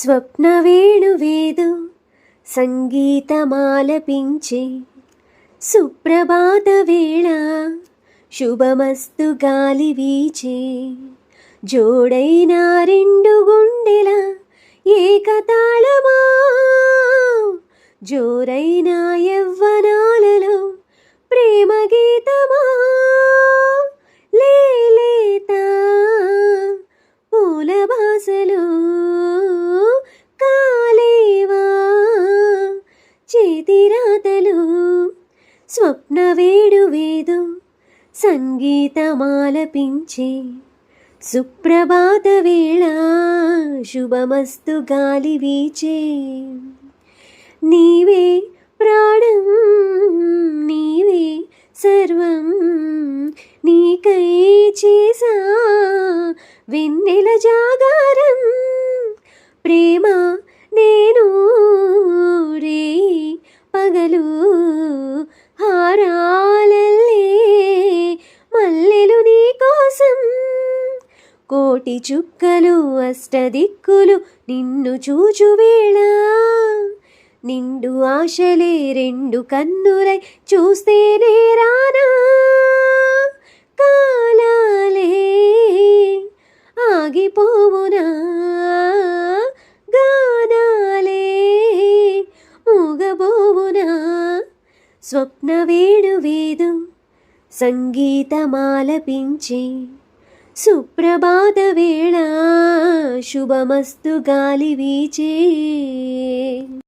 స్వప్న వేణువేదు సంగీతమాలపించే సుప్రభాత వేళ శుభమస్తు గాలి వీచే. జోడైన రెండు గుండెల ఏకతాళమా జోరైన చేతిరాతలు స్వప్న వేడు వేదు సంగీతమాలపించే సుప్రభాత వేళ శుభమస్తు గాలి వీచే. నీవే ప్రాణం నీవే సర్వం నీకై చేసా వెన్నెల జాగారం ప్రేమ పగలు హారాలల్లే మల్లెలు నీ కోసం. కోటి చుక్కలు అష్టదిక్కులు నిన్ను చూచు నిండు ఆశలే రెండు కన్నులై చూస్తేనే రానా. కాలాలే ఆగిపోవునా. స్వప్న వేణు వేదు సంగీతమాలపించే సుప్రభాత వేళ శుభమస్తు గాలి వీచే